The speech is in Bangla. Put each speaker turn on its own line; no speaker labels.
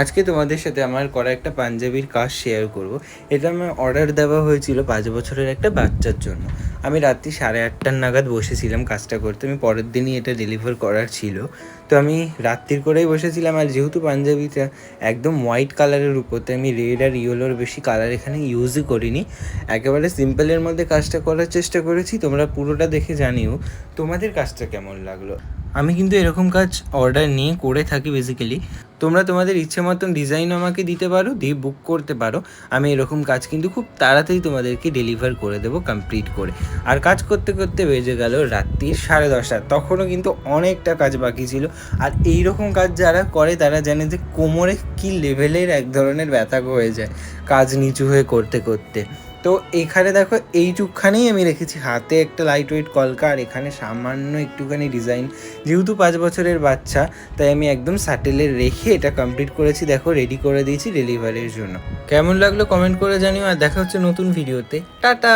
আজকে তোমাদের সাথে আমার করা একটা পাঞ্জাবির কাজ শেয়ার করব। এটা আমার অর্ডার দেওয়া হয়েছিল পাঁচ বছরের একটা বাচ্চার জন্য। আমি রাত্রি সাড়ে আটটার নাগাদ বসেছিলাম কাজটা করতে। আমি পরের দিনই এটা ডেলিভার করার ছিল। তো আমি রাত্রির করেই বসেছিলাম আর যেহেতু পাঞ্জাবিটা একদম হোয়াইট কালারের উপর তো আমি রেড আর ইয়েলোর বেশি কালার এখানে ইউজই করিনি। একেবারে সিম্পলের মধ্যে কাজটা করার চেষ্টা করেছি। তোমরা পুরোটা দেখে জানিও তোমাদের কাজটা কেমন লাগল। আমি কিন্তু এরকম কাজ অর্ডার নিয়ে করে থাকি বেসিক্যালি তোমরা তোমাদের ইচ্ছে মতন ডিজাইন আমাকে দিতে পারো, দিয়ে বুক করতে পারো। আমি এরকম কাজ কিন্তু খুব তাড়াতাড়ি তোমাদেরকে ডেলিভার করে দেবো কমপ্লিট করে। আর কাজ করতে করতে বেজে গেল রাত্রির সাড়ে দশটা। তখনও কিন্তু অনেকটা কাজ বাকি ছিল। আর এই রকম কাজ যারা করে, তারা জানে যে কোমরে কী লেভেলের এক ধরনের ব্যথা হয়ে যায় কাজ নিচু হয়ে করতে করতে। তো এখানে দেখো এইটুকখানেই আমি রেখেছি। হাতে একটা লাইট ওয়েট কলকা আর এখানে সামান্য একটুখানি ডিজাইন যেহেতু পাঁচ বছরের বাচ্চা, তাই আমি একদম স্যাটেলে রেখে এটা কমপ্লিট করেছি। দেখো রেডি করে দিয়েছি ডেলিভারির জন্য। কেমন লাগল কমেন্ট করে জানিও আর দেখা হচ্ছে নতুন ভিডিওতে টাটা!